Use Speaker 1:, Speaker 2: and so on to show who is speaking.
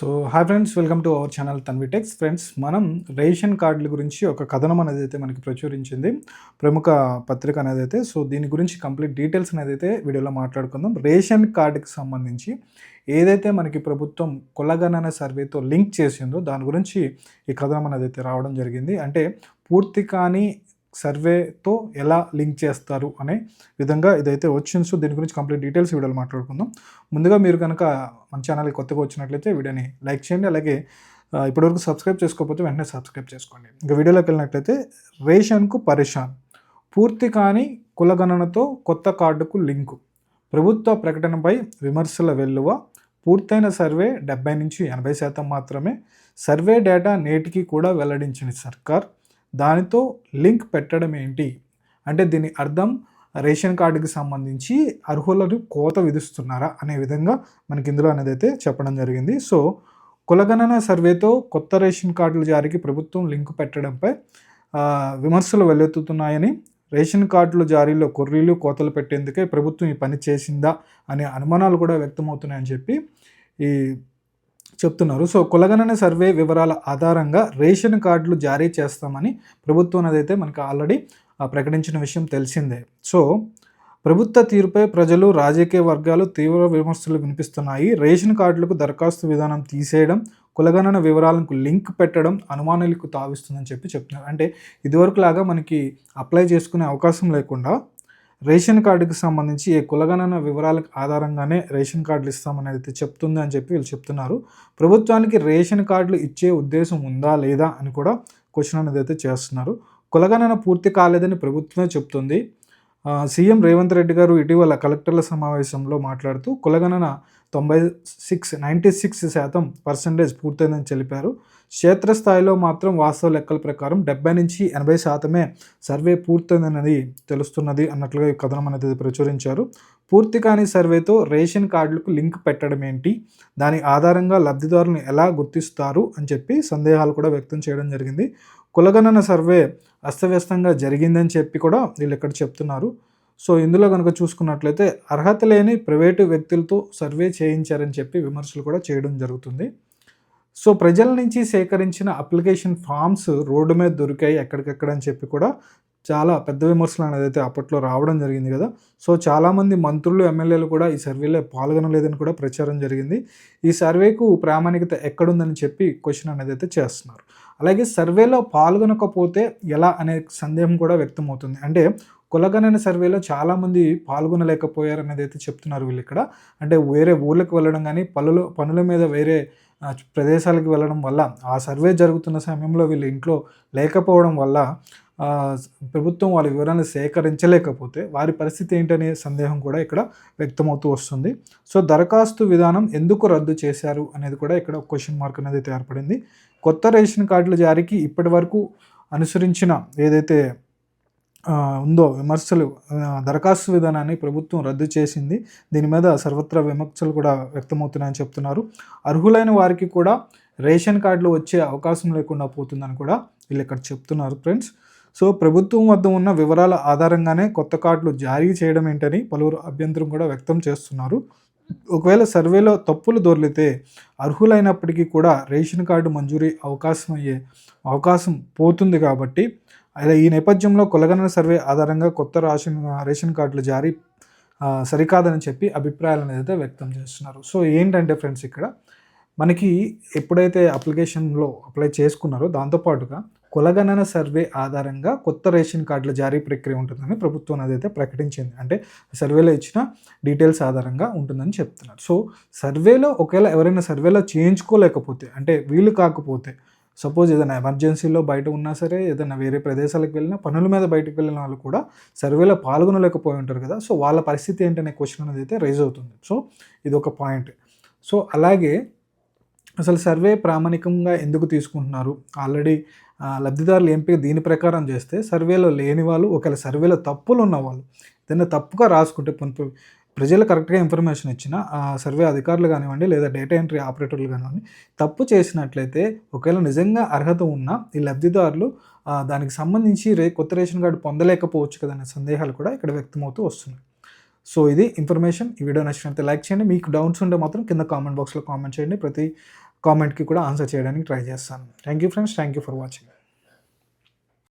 Speaker 1: So hi friends welcome to our channel తన్విటెక్స్ friends మనం ration కార్డుల గురించి ఒక కథనం అనేది అయితే మనకి ప్రచురించింది. ప్రముఖ పత్రిక అనేది అయితే సో దీని గురించి కంప్లీట్ డీటెయిల్స్ అనేది అయితే వీడియోలో మాట్లాడుకుందాం. రేషన్ కార్డుకి సంబంధించి ఏదైతే మనకి ప్రభుత్వం కులగణన సర్వేతో లింక్ చేసిందో దాని గురించి ఈ కథనం అనేది అయితే రావడం జరిగింది. అంటే పూర్తి కానీ సర్వేతో ఎలా లింక్ చేస్తారు అనే విధంగా ఇదైతే వచ్చింది. సో దీని గురించి కంప్లీట్ డీటెయిల్స్ వీడియోలో మాట్లాడుకుందాం. ముందుగా మీరు కనుక మన ఛానల్కి కొత్తగా వచ్చినట్లయితే వీడియోని లైక్ చేయండి. అలాగే ఇప్పటివరకు సబ్స్క్రైబ్ చేసుకోకపోతే వెంటనే సబ్స్క్రైబ్ చేసుకోండి. ఇంకా వీడియోలోకి వెళ్ళినట్లయితే రేషన్కు పరేషాన్ పూర్తి కాని కులగణనతో కొత్త కార్డుకు లింకు. ప్రభుత్వ ప్రకటనపై విమర్శల వెల్లువ. పూర్తయిన సర్వే డెబ్బై నుంచి ఎనభై శాతం మాత్రమే. సర్వే డేటా నేటికి కూడా వెల్లడించిన సర్కార్. దానితో లింక్ పెట్టడం ఏంటి? అంటే దీని అర్థం రేషన్ కార్డుకి సంబంధించి అర్హులను కోత విధిస్తున్నారా అనే విధంగా మనకి ఇందులో అనేది అయితే చెప్పడం జరిగింది. సో కులగణన సర్వేతో కొత్త రేషన్ కార్డుల జారీకి ప్రభుత్వం లింక్ పెట్టడంపై విమర్శలు వెల్లెత్తుతున్నాయని రేషన్ కార్డుల జారీలో కొర్రీలు కోతలు పెట్టేందుకే ప్రభుత్వం ఈ పని చేసిందా అనే అనుమానాలు కూడా వ్యక్తమవుతున్నాయని చెప్పి ఈ చెప్తున్నారు. సో కులగణన సర్వే వివరాల ఆధారంగా రేషన్ కార్డులు జారీ చేస్తామని ప్రభుత్వం అదైతే మనకు ఆల్రెడీ ఆ, ప్రకటించిన విషయం తెలిసిందే. సో ప్రభుత్వ తీరుపై ప్రజలు రాజకీయ వర్గాలు తీవ్ర విమర్శలు వినిపిస్తున్నాయి. రేషన్ కార్డులకు దరఖాస్తు విధానం తీసేయడం కులగణన వివరాలకు లింక్ పెట్టడం అనుమానాలకు తావిస్తుందని చెప్పి చెప్తున్నారు. అంటే ఇదివరకు లాగా మనకి అప్లై చేసుకునే అవకాశం లేకుండా రేషన్ కార్డుకి సంబంధించి ఏ కులగణన వివరాలకు ఆధారంగానే రేషన్ కార్డులు ఇస్తామని అయితే చెప్తుంది అని చెప్పి వీళ్ళు చెప్తున్నారు. ప్రభుత్వానికి రేషన్ కార్డులు ఇచ్చే ఉద్దేశం ఉందా లేదా అని కూడా క్వశ్చన్ అనేది అయితే చేస్తున్నారు. కులగణన పూర్తి కాలేదని ప్రభుత్వమే చెప్తుంది. సీఎం రేవంత్ రెడ్డి గారు ఇటీవల కలెక్టర్ల సమావేశంలో మాట్లాడుతూ కులగణన తొంభై సిక్స్ నైంటీ సిక్స్ శాతం పర్సంటేజ్ పూర్తయిందని తెలిపారు. క్షేత్రస్థాయిలో మాత్రం వాస్తవ లెక్కల ప్రకారం డెబ్బై నుంచి ఎనభై శాతమే సర్వే పూర్తయిందన్నది తెలుస్తున్నది అన్నట్లుగా ఈ కథనం అనేది ప్రచురించారు. పూర్తి కాని సర్వేతో రేషన్ కార్డులకు లింక్ పెట్టడం ఏంటి? దాని ఆధారంగా లబ్ధిదారులను ఎలా గుర్తిస్తారు? అని చెప్పి సందేహాలు కూడా వ్యక్తం చేయడం జరిగింది. కులగణన సర్వే అస్తవ్యస్తంగా జరిగిందని చెప్పి కూడా వీళ్ళు ఇక్కడ చెప్తున్నారు. సో ఇందులో కనుక చూసుకున్నట్లయితే అర్హత లేని ప్రైవేటు వ్యక్తులతో సర్వే చేయించారని చెప్పి విమర్శలు కూడా చేయడం జరుగుతుంది. సో ప్రజల నుంచి సేకరించిన అప్లికేషన్ ఫామ్స్ రోడ్డు మీద దొరికాయి ఎక్కడికెక్కడ అని చెప్పి కూడా చాలా పెద్ద విమర్శలు అనేది అయితే అప్పట్లో రావడం జరిగింది కదా. సో చాలామంది మంత్రులు ఎమ్మెల్యేలు కూడా ఈ సర్వేలో పాల్గొనలేదని కూడా ప్రచారం జరిగింది. ఈ సర్వేకు ప్రామాణికత ఎక్కడుందని చెప్పి క్వశ్చన్ అనేది అయితే చేస్తున్నారు. అలాగే సర్వేలో పాల్గొనకపోతే ఎలా అనే సందేహం కూడా వ్యక్తమవుతుంది. అంటే కులగణన సర్వేలో చాలామంది పాల్గొనలేకపోయారు అనేది అయితే చెప్తున్నారు వీళ్ళు ఇక్కడ అంటే వేరే ఊళ్ళకి వెళ్ళడం కానీ పనులు పనుల మీద వేరే ప్రదేశాలకు వెళ్ళడం వల్ల ఆ సర్వే జరుగుతున్న సమయంలో వీళ్ళు ఇంట్లో లేకపోవడం వల్ల ప్రభుత్వం వాళ్ళ వివరాలను సేకరించలేకపోతే వారి పరిస్థితి ఏంటనే సందేహం కూడా ఇక్కడ వ్యక్తమవుతూ వస్తుంది. సో దరఖాస్తు విధానం ఎందుకు రద్దు చేశారు అనేది కూడా ఇక్కడ క్వశ్చన్ మార్క్ అనేది ఏర్పడింది. కొత్త రేషన్ కార్డుల జారీకి ఇప్పటి వరకు అనుసరించిన ఏదైతే ఉందో విమర్శలు దరఖాస్తు విధానాన్ని ప్రభుత్వం రద్దు చేసింది. దీని మీద సర్వత్రా విమర్శలు కూడా వ్యక్తమవుతున్నాయని చెప్తున్నారు. అర్హులైన వారికి కూడా రేషన్ కార్డులు వచ్చే అవకాశం లేకుండా పోతుందని కూడా వీళ్ళు ఇక్కడ చెప్తున్నారు ఫ్రెండ్స్. సో ప్రభుత్వం వద్ద ఉన్న వివరాల ఆధారంగానే కొత్త కార్డులు జారీ చేయడం ఏంటని పలువురు అభ్యంతరం కూడా వ్యక్తం చేస్తున్నారు. ఒకవేళ సర్వేలో తప్పులు దొర్లితే అర్హులైనప్పటికీ కూడా రేషన్ కార్డు మంజూరీ అవకాశం అయ్యే అవకాశం పోతుంది కాబట్టి అయితే ఈ నేపథ్యంలో కులగణన సర్వే ఆధారంగా కొత్త రేషన్ రేషన్ కార్డులు జారీ సరికాదని చెప్పి అభిప్రాయాలు అనేది అయితే వ్యక్తం చేస్తున్నారు. సో ఏంటంటే ఫ్రెండ్స్ ఇక్కడ మనకి ఎప్పుడైతే అప్లికేషన్లో అప్లై చేసుకున్నారో దాంతోపాటుగా కులగణన సర్వే ఆధారంగా కొత్త రేషన్ కార్డుల జారీ ప్రక్రియ ఉంటుందని ప్రభుత్వం అదైతే ప్రకటించింది. అంటే సర్వేలో ఇచ్చిన డీటెయిల్స్ ఆధారంగా ఉంటుందని చెప్తున్నారు. సో సర్వేలో ఒకవేళ ఎవరైనా సర్వేలో చేయించుకోలేకపోతే అంటే వీలు కాకపోతే సపోజ్ ఏదైనా ఎమర్జెన్సీలో బయట ఉన్నా సరే ఏదైనా వేరే ప్రదేశాలకు వెళ్ళినా పనుల మీద బయటకు వెళ్ళిన వాళ్ళు కూడా సర్వేలో పాల్గొనలేకపోయి ఉంటారు కదా. సో వాళ్ళ పరిస్థితి ఏంటనే క్వశ్చన్ అనేది అయితే రైజ్ అవుతుంది. సో ఇది ఒక పాయింట్ సో అలాగే అసలు సర్వే ప్రామాణికంగా ఎందుకు తీసుకుంటున్నారు? ఆల్రెడీ లబ్ధిదారులు లబ్ధిదారుల ఎంపిక దీని ప్రకారం చేస్తే సర్వేలో లేని వాళ్ళు ఒకవేళ సర్వేలో తప్పులు ఉన్న వాళ్ళు ఏదైనా తప్పుగా రాసుకుంటే ప్రజలు కరెక్ట్గా ఇన్ఫర్మేషన్ ఇచ్చిన సర్వే అధికారులు కానివ్వండి లేదా డేటా ఎంట్రీ ఆపరేటర్లు కానివ్వండి తప్పు చేసినట్లయితే ఒకవేళ నిజంగా అర్హత ఉన్న ఈ లబ్ధిదారులు దానికి సంబంధించి రే కొత్త రేషన్ కార్డు పొందలేకపోవచ్చు కదా అనే సందేహాలు కూడా ఇక్కడ వ్యక్తమవుతూ వస్తున్నాయి. సో ఇది ఇన్ఫర్మేషన్. ఈ వీడియో నచ్చినట్లయితే లైక్ చేయండి. మీకు డౌట్స్ ఉంటే మాత్రం కింద కామెంట్ బాక్స్లో కామెంట్ చేయండి. ప్రతి కామెంట్కి కూడా ఆన్సర్ చేయడానికి ట్రై చేస్తాను. Thank you friends. Thank you for watching.